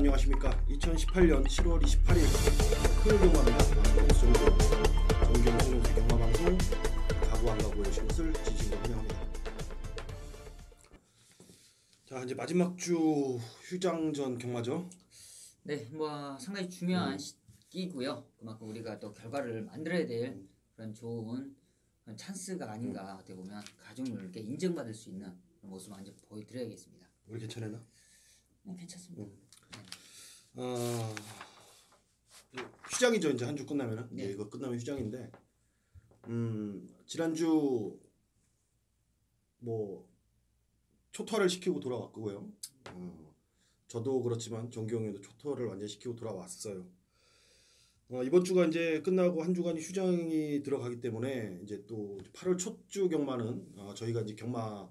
안녕하십니까? 2018년 7월 28일 토요일 경마입니다. 정경 정경 홍룡세 경마방송 가구 안 가구 오신 것을 진심으로 환영합니다. 자 이제 마지막 주 휴장전 경마죠. 네, 뭐 상당히 중요한 시기고요. 그만큼 우리가 또 결과를 만들어야 될 그런 좋은 그런 찬스가 아닌가 어떻게 보면 가족들께 인정받을 수 있는 모습을 먼저 보여드려야겠습니다. 우리 괜찮았나? 네, 괜찮습니다. 어, 휴장이죠 이제 한 주 끝나면은 네. 네. 이거 끝나면 휴장인데 음 지난주 뭐 초토화를 시키고 돌아왔고요. 어, 저도 그렇지만 정기용이도 초토화를 완전 시키고 돌아왔어요. 어, 이번 주가 이제 끝나고 한 주간이 휴장이 들어가기 때문에 이제 또 8월 첫 주 경마는 어, 저희가 이제 경마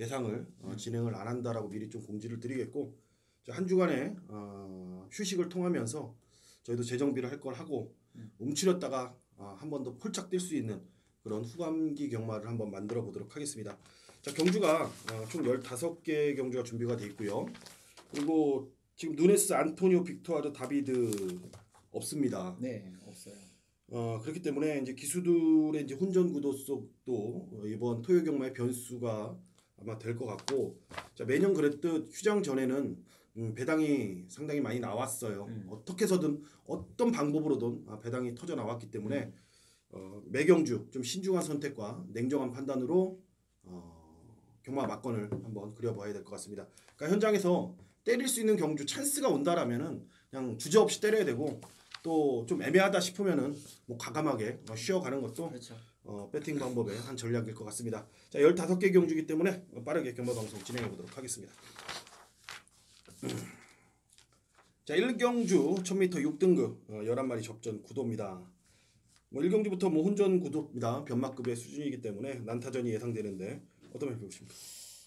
예상을 어, 진행을 안 한다라고 미리 좀 공지를 드리겠고 자, 한 주간의 어, 휴식을 통하면서 저희도 재정비를 할 걸 하고 움츠렸다가 어, 한번 더 폴짝 뛸 수 있는 그런 후반기 경마를 한번 만들어 보도록 하겠습니다. 자 경주가 어, 총 15개 경주가 준비가 돼 있고요. 그리고 지금 누네스 안토니오 빅토아르 다비드 없습니다. 네, 없어요. 어, 그렇기 때문에 이제 기수들의 이제 혼전 구도 속도 어, 이번 토요 경마의 변수가 아마 될 것 같고 자 매년 그랬듯 휴장 전에는 음, 배당이 상당히 많이 나왔어요. 어떻게 해서든 어떤 방법으로든 아, 배당이 터져 나왔기 때문에 어, 매경주 좀 신중한 선택과 냉정한 판단으로 어, 경마 막건을 한번 그려봐야 될 것 같습니다. 그러니까 현장에서 때릴 수 있는 경주 찬스가 온다라면은 그냥 주저없이 때려야 되고 또 좀 애매하다 싶으면은 뭐 과감하게 어, 쉬어가는 것도 그렇죠. 어, 배팅 방법의 한 전략일 것 같습니다. 자, 15개 경주기 때문에 빠르게 경마 방송 진행해 보도록 하겠습니다. 자, 1경주 1000m 6등급 어, 11마리 접전 구도입니다. 뭐 1경주부터 뭐 혼전 구도입니다. 변마급의 수준이기 때문에 난타전이 예상되는데 어떤 면 보십니까?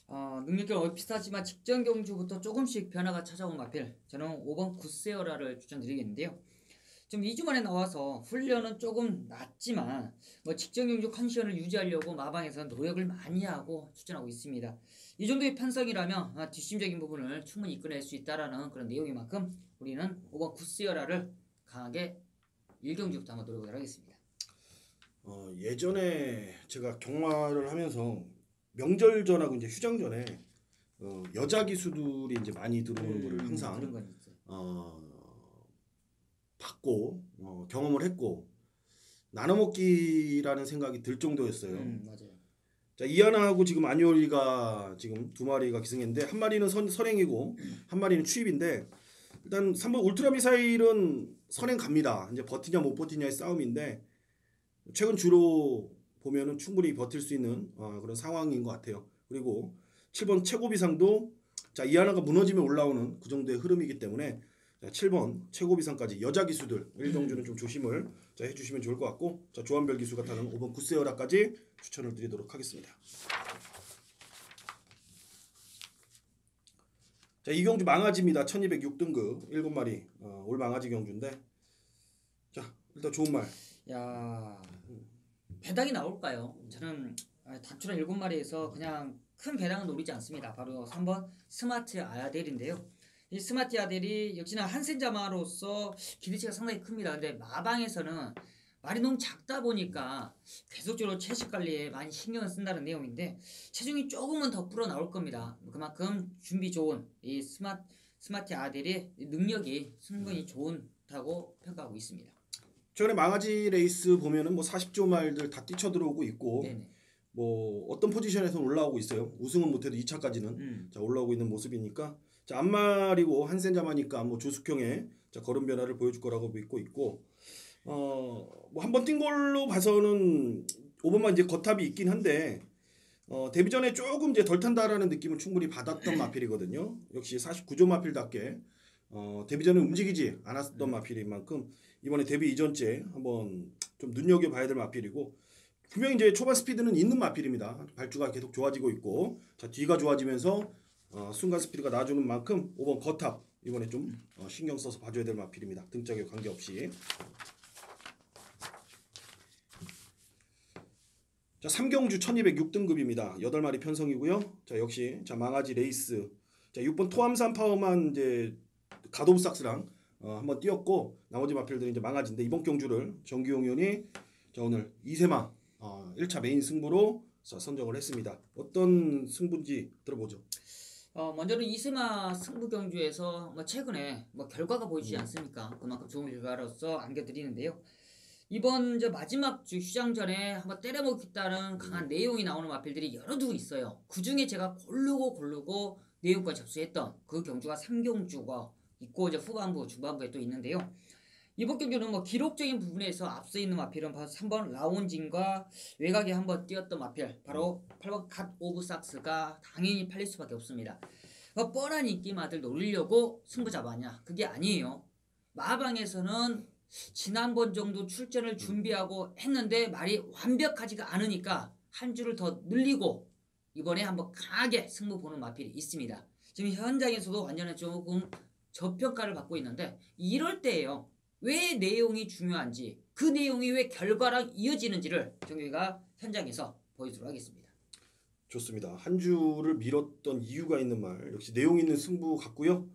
어, 거의 비슷하지만 직전 경주부터 조금씩 변화가 찾아온 마필 저는 5번 구세어라를 추천드리겠는데요. 지금 2주 만에 나와서 훈련은 조금 낮지만 뭐 직전 경주 컨디션을 유지하려고 마방에서 노력을 많이 하고 추천하고 있습니다. 이 정도의 편성이라면 아, 뒷심적인 부분을 충분히 이끌어낼 수 있다라는 그런 내용인 만큼 우리는 5번 구세어라를 강하게 1경주부터 한번 노려보도록 하겠습니다. 어, 예전에 제가 경마를 하면서 명절 전하고 이제 휴장 전에 어, 여자 기수들이 이제 많이 들어오는 거를 항상 그런 건 있어 요. 어, 어, 경험을 했고 나눠 먹기라는 생각이 들 정도였어요. 음, 맞아요. 자 이하나하고 지금 아니올리가 지금 두 마리가 기승했는데 한 마리는 선, 선행이고 한 마리는 추입인데 일단 3번 울트라 미사일은 선행 갑니다. 이제 버티냐 못 버티냐의 싸움인데 최근 주로 보면은 충분히 버틸 수 있는 어, 그런 상황인 것 같아요. 그리고 7번 최고 비상도 자 이하나가 무너지면 올라오는 그 정도의 흐름이기 때문에 자, 7번 최고비상까지 여자 기수들 1경주는 좀 조심을 자, 해주시면 좋을 것 같고 자 조한별 기수가 타는 5번 구세어라까지 추천을 드리도록 하겠습니다. 자 이 경주 망아지입니다. 1206등급 7마리 어, 올 망아지 경주인데 자 일단 좋은 말 야 배당이 나올까요? 저는 아, 단추랑 일곱 마리에서 그냥 큰 배당은 노리지 않습니다. 바로 3번 스마트 아야델인데요. 이 스마트 아야델이 역시나 한센자마로서 기대치가 상당히 큽니다. 근데 마방에서는 말이 너무 작다 보니까 계속적으로 채식 관리에 많이 신경을 쓴다는 내용인데 체중이 조금은 더 불어 나올 겁니다. 그만큼 준비 좋은 이 스마트 스마트 아델의 능력이 충분히 좋다고 평가하고 있습니다. 최근에 망아지 레이스 보면은 뭐 40조 말들 다 뛰쳐 들어오고 있고 네네. 뭐 어떤 포지션에서 올라오고 있어요. 우승은 못해도 2차까지는 음. 자 올라오고 있는 모습이니까 자 안말이고 한센자마니까 뭐 조숙형의 자 걸음 변화를 보여줄 거라고 믿고 있고 어 뭐 한번 뛴 걸로 봐서는 5번만 이제 겉탑이 있긴 한데 어 데뷔 전에 조금 이제 덜 탄다라는 느낌을 충분히 받았던 마필이거든요. 역시 49조 마필답게 어 데뷔 전에 움직이지 않았던 마필인 만큼 이번에 데뷔 이전째 한번 좀 눈여겨 봐야 될 마필이고 분명히 이제 초반 스피드는 있는 마필입니다. 발주가 계속 좋아지고 있고 자 뒤가 좋아지면서 어, 순간 스피드가 나아주는 만큼 5번 거탑 이번에 좀 어, 신경 써서 봐줘야 될 마필입니다. 등짝에 관계없이 자 삼경주 1206등급입니다. 8마리 편성이고요. 자 역시 자 망아지 레이스 자 6번 토암산 파워만 이제 가도브 삭스랑 어, 한번 뛰었고 나머지 마필들이 이제 망아진데 이번 경주를 정규용 의원이 자 오늘 이세마 어, 1차 메인 승부로 자, 선정을 했습니다. 어떤 승부인지 들어보죠. 어, 먼저는 이스마 승부 경주에서 뭐 최근에 뭐 결과가 보이지 않습니까? 그만큼 좋은 결과로서 안겨드리는데요. 이번 저 마지막 주 휴장 전에 한번 때려먹겠다는 강한 내용이 나오는 마필들이 여러 두 있어요. 그 중에 제가 고르고 고르고 내용까지 접수했던 그 경주가 3경주가 있고 이제 후반부, 중반부에 또 있는데요. 이번 경주는 뭐 기록적인 부분에서 앞서 있는 마필은 바로 3번 라운진과 외곽에 한번 뛰었던 마필 바로 8번 갓 오브 삭스가 당연히 팔릴 수밖에 없습니다. 뭐 뻔한 인기마들 노리려고 승부 잡았냐? 그게 아니에요. 마방에서는 지난번 정도 출전을 준비하고 했는데 말이 완벽하지가 않으니까 한 주를 더 늘리고 이번에 한번 강하게 승부 보는 마필이 있습니다. 지금 현장에서도 완전히 조금 저평가를 받고 있는데 이럴 때예요. 왜 내용이 중요한지 그 내용이 왜 결과랑 이어지는지를 정규가 현장에서 보여주도록 하겠습니다. 좋습니다. 한 주를 미뤘던 이유가 있는 말 역시 내용 있는 승부 같고요.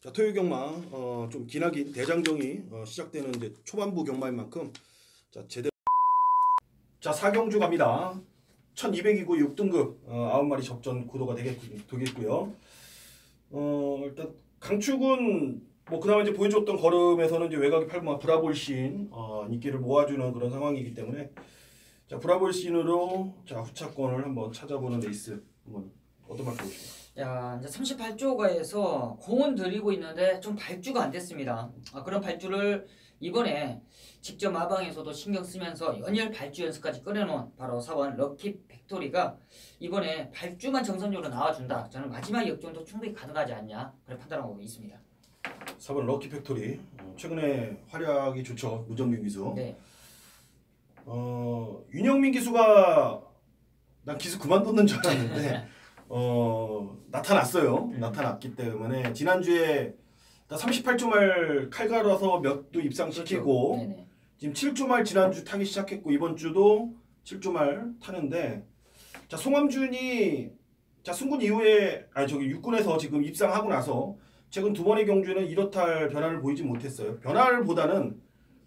자 토요 경마 어, 좀 기나긴 대장정이 어, 시작되는 이제 초반부 경마인 만큼 자 제대로 자 4경주 갑니다. 1200이고 6등급 어, 9마리 접전 구도가 되겠, 되겠고요. 어 일단 강축은 뭐 그나마 이제 보여줬던 걸음에서는 이제 외곽이 팔마 브라볼신 어, 인기를 모아주는 그런 상황이기 때문에 자 브라볼신으로 자 후차권을 한번 찾아보는 레이스 한번 어떤 말 보십니까? 야, 이제 38조가에서 공은 들이고 있는데 좀 발주가 안 됐습니다. 아, 그런 발주를 이번에 직접 마방에서도 신경 쓰면서 연일 발주 연습까지 꺼내놓은 바로 4번 럭키 팩토리가 이번에 발주만 정선적으로 나와준다. 저는 마지막 역전도 충분히 가능하지 않냐 그런 판단하고 있습니다. 4번 럭키 팩토리. 어, 최근에 활약이 좋죠 무정민 기수. 네, 어 윤영민 기수가 난 기수 그만뒀는 줄 알았는데 어 나타났어요. 나타났기 때문에 지난주에 38주 말 칼 갈아서 몇도 입상시키고 그렇죠. 지금 7주 말 지난주 타기 시작했고 이번 주도 7주 말 타는데 자 송함준이 자 승군 이후에 아니 저기 육군에서 지금 입상하고 나서 최근 두 번의 경주는 이렇다 할 변화를 보이지 못했어요. 변화보다는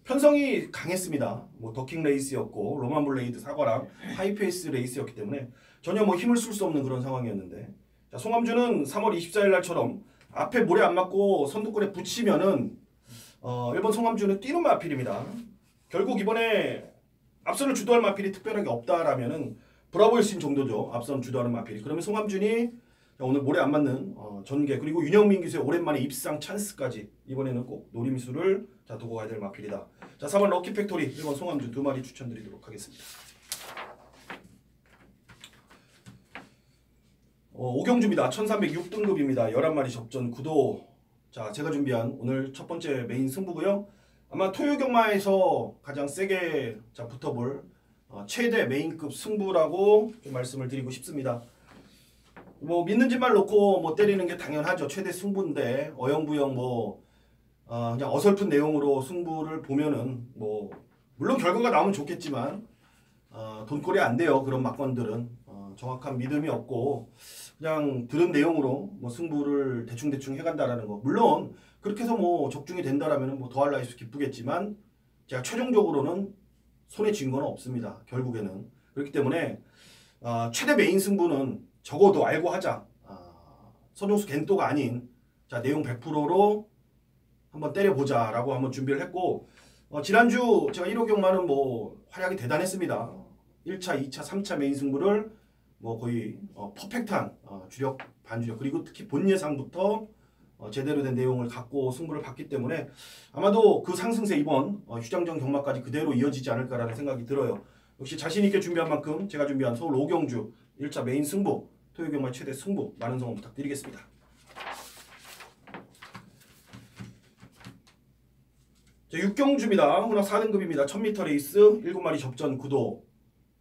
편성이 강했습니다. 뭐 더킹 레이스였고 로만 블레이드 사과랑 하이페이스 레이스였기 때문에 전혀 뭐 힘을 쓸 수 없는 그런 상황이었는데 자 송함준은 3월 24일 날처럼 앞에 모래 안 맞고 선두권에 붙이면은 어 1번 송함준은 뛰는 마필입니다. 결국 이번에 앞선을 주도할 마필이 특별하게 없다라면은 브라보일 신 정도죠. 앞선 주도하는 마필이. 그러면 송함준이 오늘 모래 안 맞는 어, 전개 그리고 윤영민 기수의 오랜만에 입상 찬스까지 이번에는 꼭 노림수를 자 두고 가야 될 마필이다. 자 4번 럭키 팩토리 1번 송함준 두 마리 추천드리도록 하겠습니다. 어, 오경주입니다. 1306등급입니다. 11마리 접전 구도. 자, 제가 준비한 오늘 첫 번째 메인 승부고요. 아마 토요 경마에서 가장 세게 자 붙어볼 어, 최대 메인급 승부라고 좀 말씀을 드리고 싶습니다. 뭐 믿는 짓말 놓고 뭐 때리는 게 당연하죠. 최대 승부인데 어영부영 뭐 어, 그냥 어설픈 내용으로 승부를 보면은 뭐 물론 결과가 나오면 좋겠지만 어, 돈꼴이 안 돼요. 그런 막건들은 어, 정확한 믿음이 없고 그냥 들은 내용으로 뭐 승부를 대충 대충 해간다라는 거. 물론 그렇게 해서 뭐 적중이 된다라면 뭐 더할 나이수 기쁘겠지만 제가 최종적으로는 손에 쥔 건 없습니다. 결국에는 그렇기 때문에 아, 최대 메인 승부는 적어도 알고 하자. 아, 선용수 겐또가 아닌 자 내용 100%로 한번 때려보자라고 한번 준비를 했고 어, 지난주 제가 1호 경마는 뭐 활약이 대단했습니다. 1차, 2차, 3차 메인 승부를 뭐 거의 어, 퍼펙트한 어, 주력 반주력 그리고 특히 본 예상부터 어, 제대로 된 내용을 갖고 승부를 봤기 때문에 아마도 그 상승세 이번 어, 휴장전 경마까지 그대로 이어지지 않을까라는 생각이 들어요. 역시 자신 있게 준비한 만큼 제가 준비한 서울 오경주 1차 메인 승부 토요 경마 최대 승부 많은 성원 부탁드리겠습니다. 자, 6경주입니다. 혼합 4등급입니다. 1000m 레이스 7마리 접전 구도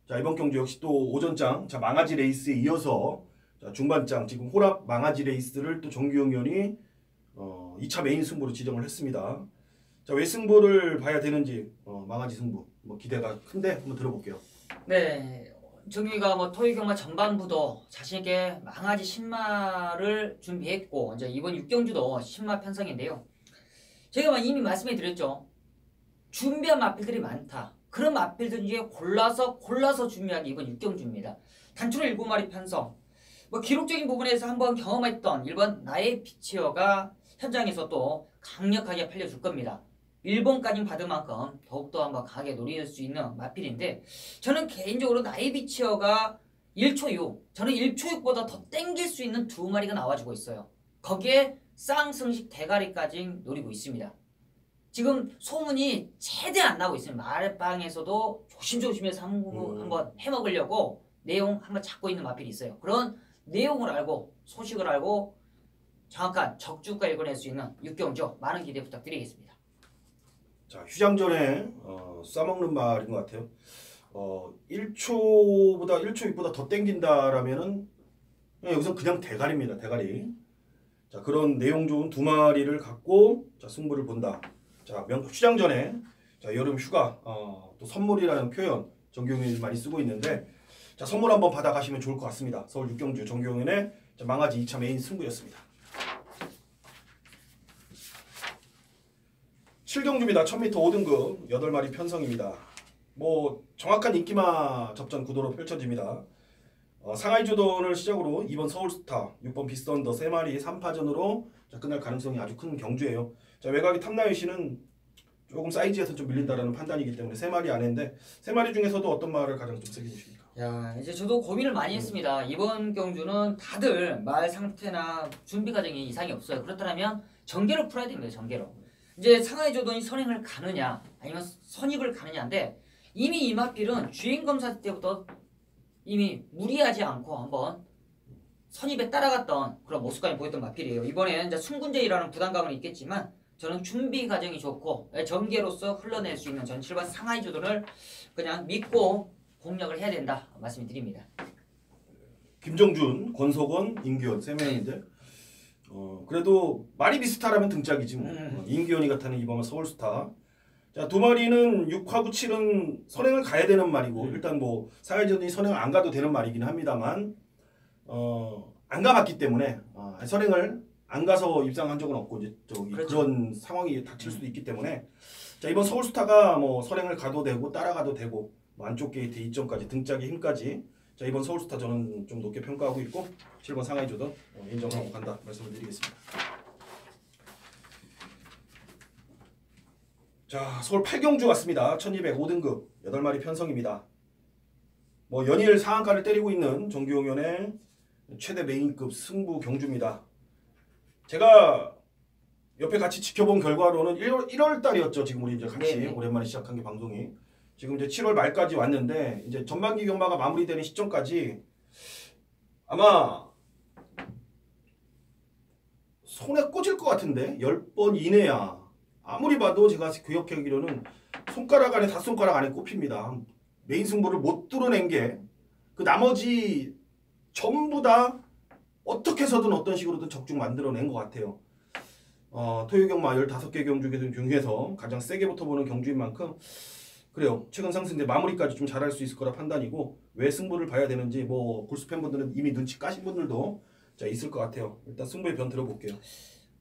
자 이번 경주 역시 또 오전장 자 망아지 레이스에 이어서 자 중반장 지금 호랍 망아지 레이스를 또 정규영 의원이 어 2차 메인 승부로 지정을 했습니다. 자 왜 승부를 봐야 되는지 어, 망아지 승부 뭐 기대가 큰데 한번 들어볼게요. 네, 정유이가 뭐 토요경마 전반부도 자신있게 망아지 신마를 준비했고 이제 이번 6경주도 신마 편성인데요. 제가 이미 말씀해 드렸죠. 준비한 마필들이 많다. 그런 마필들 중에 골라서 골라서 준비한 게 이번 6경주입니다. 단추로 7마리 편성. 뭐 기록적인 부분에서 한번 경험했던 1번 나의 피치어가 현장에서 또 강력하게 팔려줄 겁니다. 일본까지 받은 만큼 더욱더 한번 강하게 노릴 수 있는 마필인데 저는 개인적으로 나이비치어가 1초육 저는 1초육보다 더 땡길 수 있는 두 마리가 나와주고 있어요. 거기에 쌍승식 대가리까지 노리고 있습니다. 지금 소문이 최대한 안 나고 있어요. 마을방에서도 조심조심해서 한, 음. 한번 해먹으려고 내용 한번 찾고 있는 마필이 있어요. 그런 내용을 알고 소식을 알고 정확한 적주가 읽어낼 수 있는 육경조 많은 기대 부탁드리겠습니다. 자 휴장 전에 어, 싸먹는 말인 것 같아요. 어 1초보다 1초 6보다 더 땡긴다라면은 여기서 그냥 대가리입니다. 대가리. 자 그런 내용 좋은 두 마리를 갖고 자 승부를 본다. 자 명, 휴장 전에 자 여름 휴가 어, 또 선물이라는 표현 정경윤이 많이 쓰고 있는데 자 선물 한번 받아가시면 좋을 것 같습니다. 서울 육경주 정경윤의 자, 망아지 2차 메인 승부였습니다. 7경주입니다. 1000m 5등급 8마리 편성입니다. 뭐 정확한 인기마 접전 구도로 펼쳐집니다. 어, 상하이 주돈을 시작으로 2번 서울스타, 6번 비스턴더 3마리 3파전으로 자, 끝날 가능성이 아주 큰 경주예요. 자, 외곽이 탐나유 씨는 조금 사이즈에서 좀 밀린다라는 판단이기 때문에 3마리 안인데 3마리 중에서도 어떤 말을 가장 좀 세게 주십니까? 야 이제 저도 고민을 많이 했습니다. 이번 경주는 다들 말 상태나 준비 과정이 이상이 없어요. 그렇다면 전개로 풀어야 됩니다. 전개로. 이제 상하이 조던이 선행을 가느냐 아니면 선입을 가느냐인데 이미 이마필은 주행 검사 때부터 이미 무리하지 않고 한번 선입에 따라갔던 그런 모습까지 보였던 마필이에요. 이번에는 이제 순군제이라는 부담감은 있겠지만 저는 준비 과정이 좋고 전개로서 흘러낼 수 있는 전 7번 상하이 조던을 그냥 믿고 공략을 해야 된다 말씀드립니다. 김정준, 권석원, 임기현 세 명인데 어, 그래도 말이 비슷하라면 등짝이지 뭐. 음. 어, 임기현이 같다는 이번은 서울스타. 자, 두 마리는 6하고 7은 선행을 가야 되는 말이고 음. 일단 뭐 사회전이 선행을 안 가도 되는 말이긴 합니다만 어, 안 가봤기 때문에 어, 선행을 안 가서 입상한 적은 없고 이제 저기 그렇죠. 그런 상황이 닥칠 수도 있기 때문에 자 이번 서울스타가 뭐 선행을 가도 되고 따라가도 되고 뭐 안쪽 게이트 2점까지 등짝의 힘까지 자 이번 서울스타 저는 좀 높게 평가하고 있고 7번 상하이 조던 어, 인정하고 간다 말씀을 드리겠습니다. 자 서울 8경주 왔습니다. 1205등급 8마리 편성입니다. 뭐 연일 상한가를 때리고 있는 정규용연의 최대 메인급 승부 경주입니다. 제가 옆에 같이 지켜본 결과로는 1월, 1월 달이었죠. 지금 우리 이제 같이 네네. 오랜만에 시작한 게 방송이. 지금 이제 7월 말까지 왔는데 이제 전반기 경마가 마무리되는 시점까지 아마 손에 꽂을 것 같은데 10번 이내야. 아무리 봐도 제가 기억하기로는 손가락 안에 다섯 손가락 안에 꼽힙니다. 메인 승부를 못 뚫어낸 게 그 나머지 전부 다 어떻게 해서든 어떤 식으로든 적중 만들어낸 것 같아요. 어, 토요경마 15개 경주 중에서 가장 세게 붙어보는 경주인 만큼 그래요. 최근 상승대 마무리까지 좀 잘할 수 있을 거라 판단이고 왜 승부를 봐야 되는지 뭐 골수 팬분들은 이미 눈치 까신 분들도 자 있을 것 같아요. 일단 승부의 변 들어볼게요.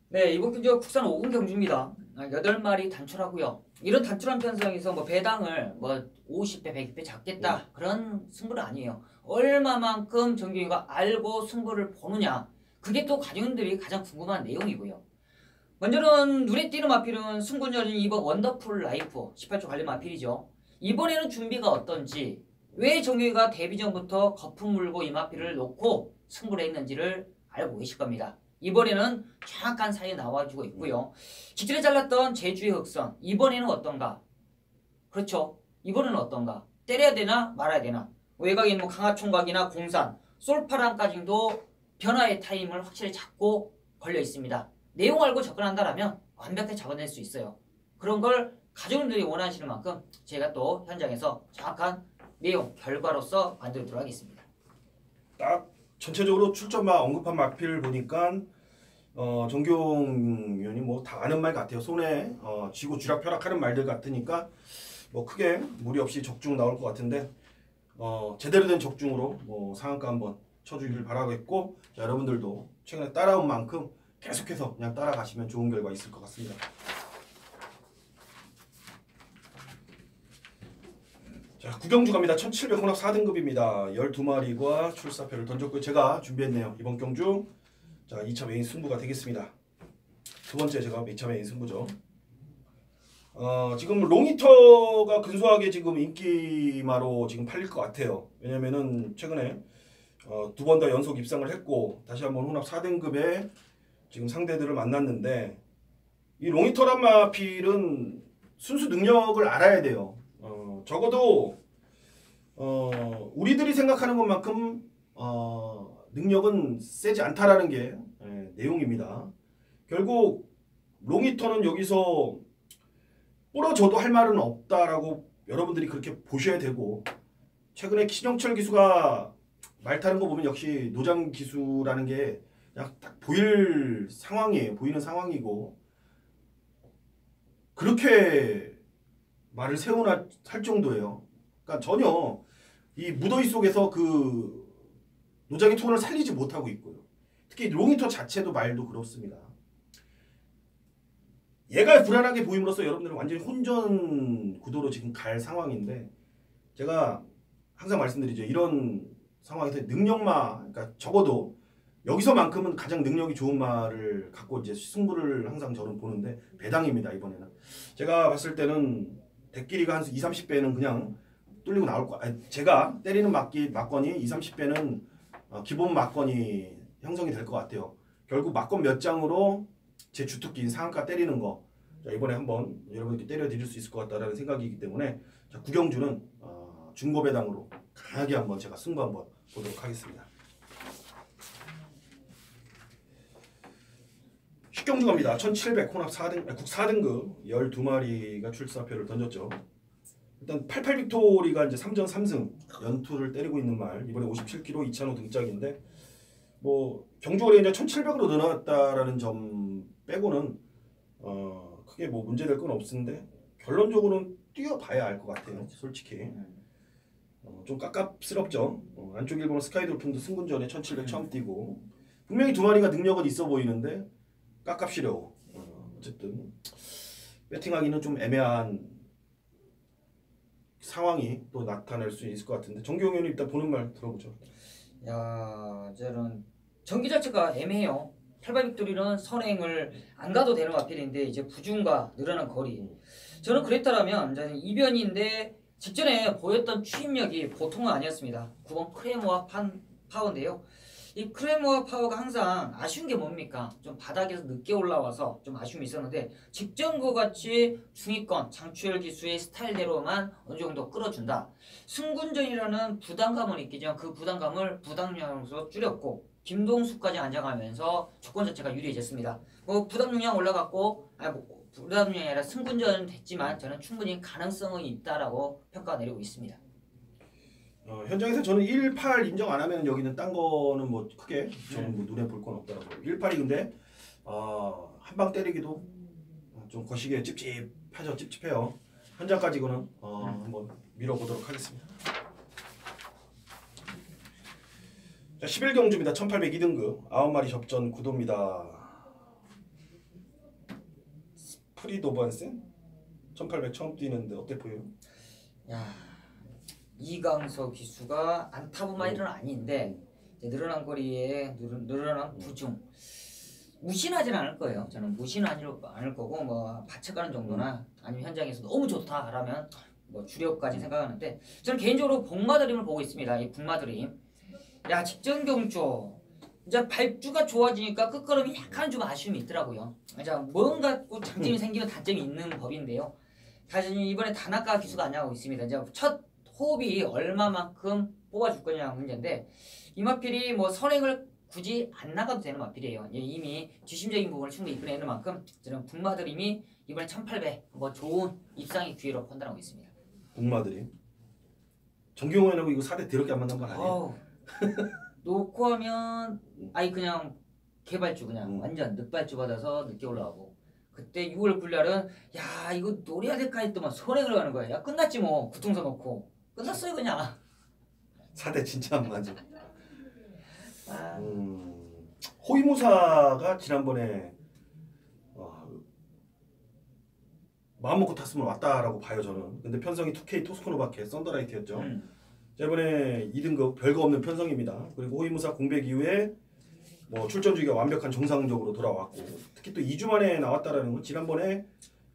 네, 이번 경주가 국산 5군 경주입니다. 아, 8마리 단출하고요. 이런 단출한 편성에서 뭐 배당을 뭐 50배, 100배 잡겠다. 그런 승부는 아니에요. 얼마만큼 정규이가 알고 승부를 보느냐. 그게 또 가정들이 가장 궁금한 내용이고요. 먼저는 눈에 띄는 마필은 승군열인 이번 원더풀 라이프 18초 관련 마필이죠. 이번에는 준비가 어떤지 왜 정규이가 데뷔 전부터 거품 물고 이 마필을 놓고 승부를 했는지를 알고 계실 겁니다. 이번에는 정확한 사이 나와주고 있고요. 직전에 잘랐던 제주의 흑선 이번에는 어떤가? 그렇죠. 이번에는 어떤가? 때려야 되나 말아야 되나? 있는 뭐 강화총각이나 공산, 솔파랑까지도 변화의 타임을 확실히 잡고 걸려 있습니다. 내용 알고 접근한다라면 완벽하게 잡아낼 수 있어요. 그런 걸 가족분들이 원하시는 만큼 제가 또 현장에서 정확한 내용 결과로서 만들도록 하겠습니다. 딱 전체적으로 출전마 언급한 마필 보니까 어, 정경 의원이 뭐 다 아는 말 같아요. 손에 어, 쥐고 쥐락펴락하는 말들 같으니까 뭐 크게 무리 없이 적중 나올 것 같은데 어, 제대로 된 적중으로 뭐 상한가 한번 쳐주기를 바라겠고 자, 여러분들도 최근에 따라온 만큼 계속해서 그냥 따라가시면 좋은 결과 있을 것 같습니다. 자 구경주 갑니다. 1700 혼합 4등급입니다. 12마리과 출사표를 던졌고요. 제가 준비했네요. 이번 경주 자 2차 메인 승부가 되겠습니다. 두 번째 제가 2차 메인 승부죠. 어, 지금 롱히터가 근소하게 지금 인기마로 지금 팔릴 것 같아요. 왜냐면은 최근에 어, 두번더 연속 입상을 했고 다시 한번 혼합 4등급의 지금 상대들을 만났는데 이 롱히터란 마필은 순수 능력을 알아야 돼요. 어, 적어도 어, 우리들이 생각하는 것만큼 어, 능력은 세지 않다라는 게 예, 내용입니다. 결국 롱히터는 여기서 부러져도 할 말은 없다라고 여러분들이 그렇게 보셔야 되고 최근에 신영철 기수가 말 타는 거 보면 역시 노장 기수라는 게 딱 보일 상황이에요. 보이는 상황이고 그렇게 말을 세우나 할 정도예요. 그러니까 전혀 이 무더위 속에서 그 노장의 톤을 살리지 못하고 있고요. 특히 롱히터 자체도 말도 그렇습니다. 얘가 불안하게 보임으로써 여러분들은 완전히 혼전 구도로 지금 갈 상황인데 제가 항상 말씀드리죠. 이런 상황에서 능력마, 그러니까 적어도 여기서만큼은 가장 능력이 좋은 말을 갖고 이제 승부를 항상 저는 보는데 배당입니다 이번에는. 제가 봤을 때는 대끼리가 한 2, 30배는 그냥 뚫리고 나올 거. 아니, 제가 때리는 맞기 맞건이 2, 30배는 어, 기본 맞건이 형성이 될 것 같아요. 결국 맞건 몇 장으로 제 주특기인 상한가 때리는 거 자, 이번에 한번 여러분께 때려드릴 수 있을 것 같다라는 생각이기 때문에 자, 구경주는 어, 중고 배당으로 강하게 한번 제가 승부 한번 보도록 하겠습니다. 식경주 갑니다. 1700 혼합 4등, 국 4등급 12마리가 출사표를 던졌죠. 일단 88 빅토리가 이제 3전 3승 연투를 때리고 있는 말 이번에 57kg 2차로 등짝인데 뭐 경주월에 이제 1700으로 늘어났다라는 점 빼고는 어 크게 뭐 문제될 건 없는데 결론적으로는 뛰어봐야 알 것 같아요 솔직히 어, 좀 깝깝스럽죠 어, 안쪽 일본 스카이 돌핀도 승군전에 1700 처음 뛰고 분명히 두 마리가 능력은 있어 보이는데 깝깝시려고 어, 어쨌든 배팅하기는 좀 애매한 상황이 또 나타날 수 있을 것 같은데 정규영 의원님 일단 보는 말 들어보죠 야, 저는 전기 자체가 애매해요. 팔바빅돌이는 선행을 안 가도 되는 마필인데 이제 부중과 늘어난 거리. 저는 그랬다라면 저는 이변인데 직전에 보였던 추임력이 보통은 아니었습니다. 9번 크레모와 판 파워인데요. 이 크레모와 파워가 항상 아쉬운 게 뭡니까? 좀 바닥에서 늦게 올라와서 좀 아쉬움이 있었는데 직전과 같이 중위권 장추열 기수의 스타일대로만 어느 정도 끌어준다. 승군전이라는 부담감은 있겠지만 그 부담감을 부담량으로 줄였고 김동수까지 안정하면서 조건 자체가 유리해졌습니다. 뭐 부담 용량 올라갔고 아니 뭐 부담 용량이 아니라 승군전은 됐지만 저는 충분히 가능성은 있다라고 평가 내리고 있습니다. 어, 현장에서 저는 18 인정 안 하면 여기는 딴 거는 뭐 크게 저는 뭐 눈에 볼 건 없더라고요. 18이 근데 어, 한방 때리기도 좀 거시기에 찝찝하죠. 찝찝해요. 현장까지는 어, 한번 밀어보도록 하겠습니다. 자, 11경주입니다. 1802등급 9마리 접전 구도입니다. 프리도반센 1800 처음 뛰는데 어때 보여요? 야 이강서 기수가 안타분마일은 아닌데 이제 늘어난 거리에 늘, 늘어 난 부중 무신하진 않을 거예요. 저는 무신은 아닐, 않을 거고 뭐 바쳐가는 정도나 아니면 현장에서 너무 좋다라면 뭐 주력까지 생각하는데 저는 개인적으로 복마드림을 보고 있습니다. 이 복마드림 야 직전 경주 이제 발주가 좋아지니까 끝걸음이 약간 좀 아쉬움이 있더라고요. 자 뭔가 또 장점이 생기면 단점이 있는 법인데요. 사실 이번에 다나카 기수가 안 나오고 있습니다. 이제 첫 호흡이 얼마만큼 뽑아줄 거냐 문제인데 이 마필이 뭐 선행을 굳이 안 나가도 되는 마필이에요. 예, 이미 주심적인 부분을 충분히 이끌어내는 만큼 저는 북마드림이 이번에 1800 뭐 좋은 입상의 기회로 판단하고 있습니다. 복마들이 정경호연하고 이거 4대 더럽게 안 만난 건 아니에요? 놓고 하면 아니 그냥 개발주 그냥 음. 완전 늑발주 받아서 늦게 올라가고 그때 6월 9일날은 야 이거 노려야 될까 했더만 선행을 가는 거야. 야 끝났지 뭐 구통서 놓고 끝났어요 그냥. 4대 진짜 안 맞아. 아, 음, 호위무사가 지난번에 어, 마음 먹고 탔으면 왔다라고 봐요 저는. 근데 편성이 2K 토스코노바케 썬더라이트였죠. 음. 자, 이번에 2등급 별거 없는 편성입니다. 그리고 호위무사 공백 이후에 뭐 출전 주기가 완벽한 정상적으로 돌아왔고 특히 또 2주 만에 나왔다라는 건 지난번에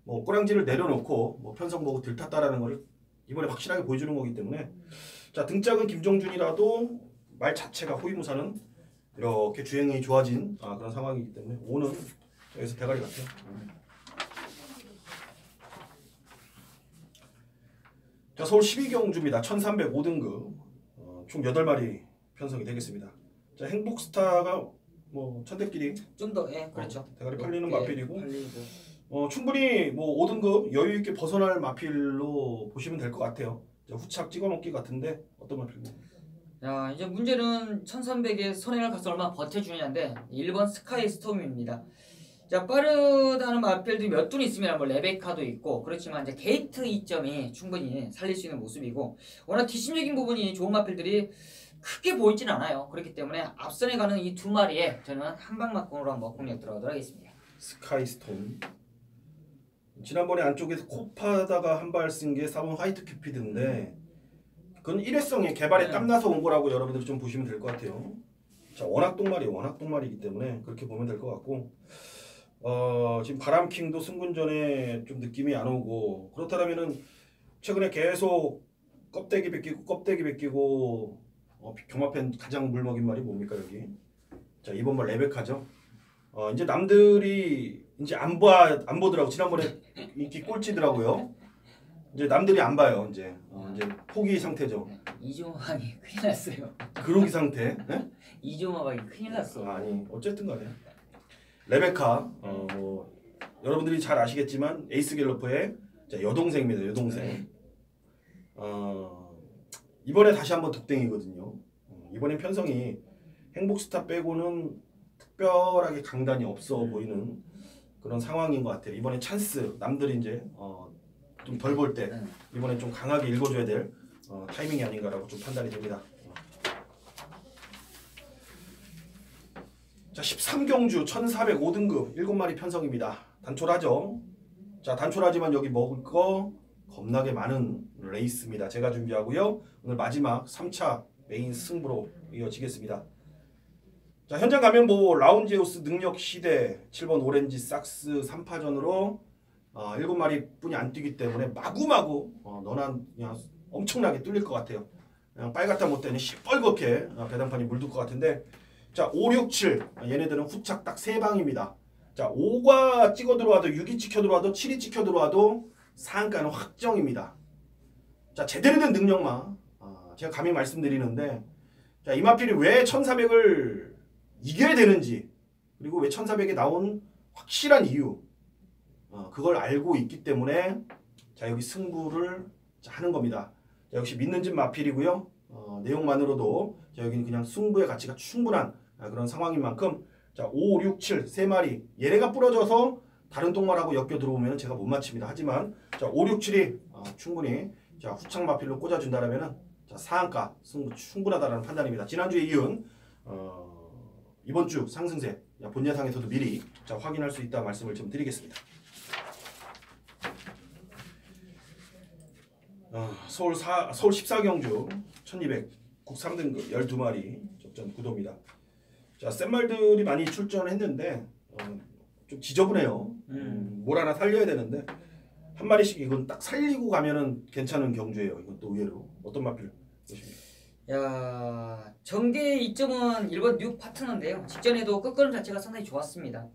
뭐 꼬랑지를 내려놓고 뭐 편성 보고 들탔다라는 거를 이번에 확실하게 보여주는 거기 때문에 자 등짝은 김종준이라도 말 자체가 호위무사는 이렇게 주행이 좋아진 아, 그런 상황이기 때문에 5는 여기서 대가리 같아요. 자 서울 12경주입니다. 1305등급 어, 총 8마리 편성이 되겠습니다. 자 행복스타가 뭐 천대끼리 좀 더 예, 그렇죠. 어, 대가리 팔리는 예, 마필이고 팔리고. 어, 충분히 뭐 5등급 여유 있게 벗어날 마필로 보시면 될 것 같아요. 자, 후착 찍어먹기 같은데 어떤? 자 이제 문제는 1300에 선행을 가서 얼마나 버텨주냐인데 1번 스카이 스톰입니다. 자 빠르다는 마필들이 몇둔 있으면 뭐 레베카도 있고 그렇지만 이제 게이트 이점이 충분히 살릴 수 있는 모습이고 워낙 뒷심적인 부분이 좋은 마필들이 크게 보이진 않아요. 그렇기 때문에 앞선에 가는 이 두 마리에 저는 한방막공으로 한번 공략 들어가도록 하겠습니다. 스카이스톤 지난번에 안쪽에서 코파다가 한 발 쓴 게 4번 화이트 큐피드인데 그건 일회성의 개발에 네. 땀나서 온 거라고 여러분들이 좀 보시면 될 것 같아요. 자 워낙 똥말이 워낙 똥말이기 때문에 그렇게 보면 될 것 같고 어, 지금 바람킹도 승군전에 좀 느낌이 안 오고 그렇다면은 최근에 계속 껍데기 벗기고 껍데기 벗기고 어, 경마팬 가장 물먹인 말이 뭡니까 여기 자 이번 말 레베카죠 어, 이제 남들이 이제 안 봐, 안 보더라고. 지난번에 인기 꼴찌더라고요. 이제 남들이 안 봐요. 이제 어, 이제 포기 상태죠. 이조마방이 큰일 났어요. 그로기 상태. 네? 이조마방이 큰일 났어. 아니 어쨌든 간에 레베카 어, 뭐 여러분들이 잘 아시겠지만 에이스 갤러프의 자, 여동생입니다. 여동생. 어, 이번에 다시 한번 독땡이거든요. 어, 이번엔 편성이 행복스타 빼고는 특별하게 강단이 없어 보이는 그런 상황인 것 같아요. 이번에 찬스 남들이 이제 어, 좀 덜 볼때 네. 이번에 좀 강하게 읽어줘야 될 어, 타이밍이 아닌가라고 좀 판단이 됩니다. 자 13경주 1405등급 7마리 편성입니다. 단촐하죠. 자 단촐하지만 여기 먹을 거 겁나게 많은 레이스입니다. 제가 준비하고요. 오늘 마지막 3차 메인 승부로 이어지겠습니다. 자 현장 가면 뭐 라운지우스 능력 시대 7번 오렌지 삭스 3파전으로 어, 7마리 뿐이 안 뛰기 때문에 마구마구 어, 너나 그냥 엄청나게 뚫릴 것 같아요. 그냥 빨갛다 못되니 시뻘겋게 어, 배당판이 물들 것 같은데 자 5, 6, 7 얘네들은 후착 딱세 방입니다. 자 5가 찍어 들어와도 6이 찍혀 들어와도 7이 찍혀 들어와도 상가는 확정입니다. 자 제대로 된 능력만 아, 제가 감히 말씀드리는데 자 이마필이 왜 1400을 이겨야 되는지 그리고 왜 1400에 나온 확실한 이유 어, 그걸 알고 있기 때문에 자 여기 승부를 자, 하는 겁니다. 자, 역시 믿는 집 마필이고요. 어, 내용만으로도 자, 여기는 그냥 승부의 가치가 충분한 아, 그런 상황인 만큼 자 5, 6, 7세 마리 얘네가 부러져서 다른 똥말하고 엮여 들어오면 제가 못 맞춥니다. 하지만 자 5, 6, 7이 어, 충분히 자 후창 마필로 꽂아준다라면은 자 상한가 승부 충분하다라는 판단입니다. 지난주에 이은 어, 이번 주 상승세 야, 본 예상에서도 미리 자 확인할 수 있다 말씀을 좀 드리겠습니다. 어, 서울 사 서울 14경주 1200 국삼등급 12마리 접전 구도입니다. 자, 센 말들이 많이 출전했는데 어, 좀 지저분해요. 음, 뭘 하나 살려야 되는데 한 마리씩 이건 딱 살리고 가면은 괜찮은 경주예요. 이건 또 의외로 어떤 마필? 야 전개의 이점은 1번 뉴 파트너인데요. 직전에도 끝걸음 자체가 상당히 좋았습니다.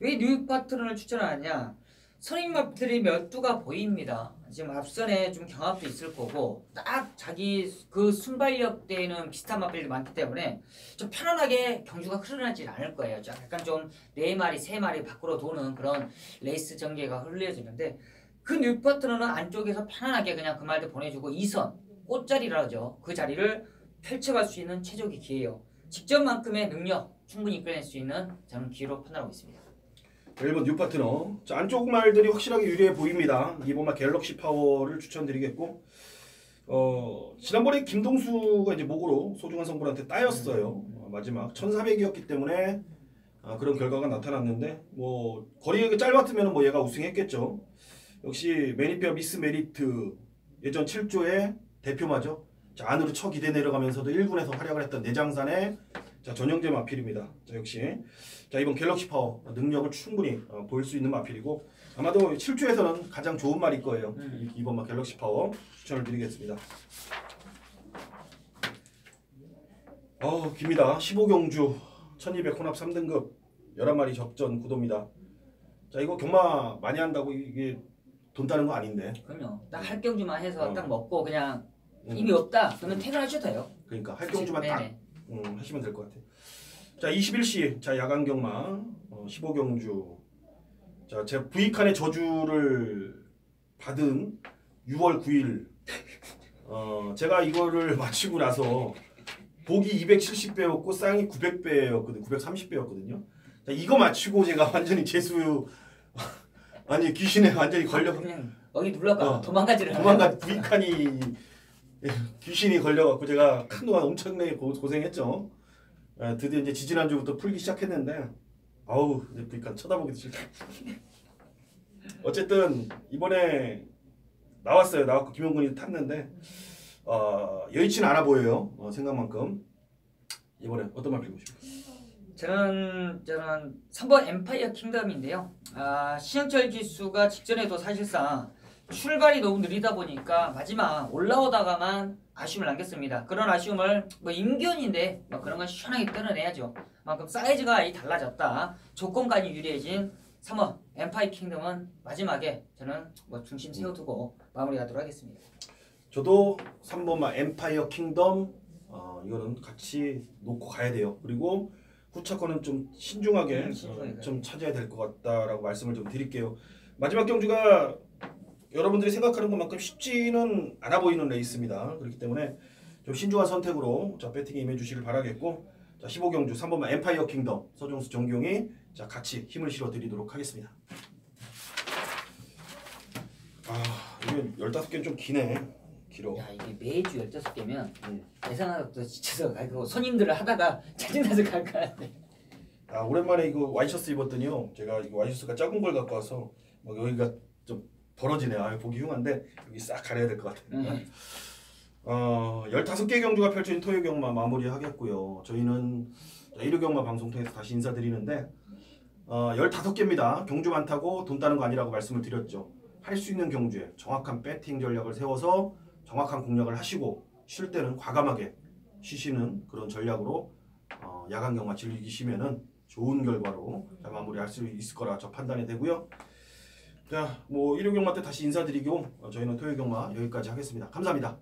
왜 뉴 파트너를 추천하느냐? 선임 마필이 몇 두가 보입니다. 지금 앞선에 좀 경합도 있을 거고 딱 자기 그 순발력 때에는 비슷한 마필이 많기 때문에 좀 편안하게 경주가 흐르지 않을 거예요. 좀 약간 좀 네 마리 세 마리 밖으로 도는 그런 레이스 전개가 흘려지는데 그 뉴 파트너는 안쪽에서 편안하게 그냥 그 말들 보내주고 2선 꽃자리라 하죠. 그 자리를 펼쳐갈 수 있는 최적의 기회예요. 직전만큼의 능력 충분히 이끌어낼 수 있는 저는 기회로 판단하고 있습니다. 1번 뉴 파트너. 자, 안쪽 말들이 확실하게 유리해 보입니다. 이번 말 갤럭시 파워를 추천드리겠고 어, 지난번에 김동수가 이제 목으로 소중한 성분한테 따였어요. 어, 마지막 1,400이었기 때문에 아, 그런 결과가 나타났는데 뭐 거리가 짧았으면 뭐 얘가 우승했겠죠. 역시 매니피아 미스 메리트 예전 7조의 대표마죠. 자, 안으로 쳐 기대 내려가면서도 1군에서 활약을 했던 내장산의 자, 전형제 마필입니다. 자, 역시 자, 이번 갤럭시 파워 능력을 충분히 어, 보일 수 있는 마필이고 아마도 7조에서는 가장 좋은 말일 거예요. 음. 이- 이번 막 갤럭시 파워 추천을 드리겠습니다. 어, 깁니다. 15경주 1200 혼합 3등급 11마리 적전 구도입니다. 자, 이거 경마 많이 한다고 이게 돈 따는 거 아닌데. 그럼요. 딱 할 경주만 해서 어. 딱 먹고 그냥 음, 힘이 없다. 그러면 퇴근하셔도 돼요. 그러니까 할 경주만 딱 네네. 음, 하시면 될 것 같아요. 자, 21시 자 야간 경마 어, 15경주. 자, 제 부익한의 저주를 받은 6월 9일. 어, 제가 이거를 마치고 나서 복이 270배였고 쌍이 900배였거든. 930배였거든요. 자, 이거 마치고 제가 완전히 재수 아니 귀신에 완전히 걸려 그냥 여기 눌러가 어. 도망가지를 도망간 부익한이 귀신이 걸려갖고 제가 한동안 엄청나게 고- 고생했죠. 아, 드디어 이제 지지난주부터 풀기 시작했는데 아우 이제 부익한 쳐다보기도 싫다. 어쨌든 이번에 나왔어요. 나왔고 김영군이 탔는데 어, 여의치는 않아 보여요. 어, 생각만큼 이번에 어떤 말 빌고 싶어요? 저는 저는 3번 엠파이어 킹덤인데요. 아, 신영철 기수가 직전에도 사실상 출발이 너무 느리다 보니까 마지막 올라오다가만 아쉬움을 남겼습니다. 그런 아쉬움을 뭐 임견인데 뭐 그런 건 시원하게 끌어내야죠. 만큼 사이즈가 이 달라졌다. 조건까지 유리해진 3번 엠파이어 킹덤은 마지막에 저는 뭐 중심 세워두고 마무리하도록 하겠습니다. 저도 3번마 엠파이어 킹덤 어, 이거는 같이 놓고 가야 돼요. 그리고 후차 거는 좀 신중하게 음, 어, 좀 찾아야 될 것 같다라고 말씀을 좀 드릴게요. 마지막 경주가 여러분들이 생각하는 것만큼 쉽지는 않아 보이는 레이스입니다. 그렇기 때문에 좀 신중한 선택으로 자 배팅에 임해 주시길 바라겠고 자 15경주 3번마 엠파이어 킹덤 서종수 정경이 자 같이 힘을 실어 드리도록 하겠습니다. 아 이게 15개는 좀 기네. 길어. 야 이게 매주 15개면 음. 예상하고 지쳐서 가고 손님들을 하다가 짜증나서 갈것 같아. 아 오랜만에 이거 와이셔츠 입었더니요 제가 이거 와이셔츠가 작은 걸 갖고 와서 막 여기가 좀 벌어지네 아 보기 흉한데 여기 싹 가려야 될 것 같아요 음. 어 15개 경주가 펼쳐진 토요 경마 마무리하겠고요. 저희는 일요 경마 방송 통해서 다시 인사드리는데 어 15개입니다. 경주 많다고 돈 따는 거 아니라고 말씀을 드렸죠. 할 수 있는 경주에 정확한 배팅 전략을 세워서 정확한 공략을 하시고 쉴 때는 과감하게 쉬시는 그런 전략으로 어, 야간 경마 즐기시면은 좋은 결과로 자, 마무리할 수 있을 거라 저 판단이 되고요. 자, 뭐 일요 경마 때 다시 인사드리고 어, 저희는 토요 경마 여기까지 하겠습니다. 감사합니다.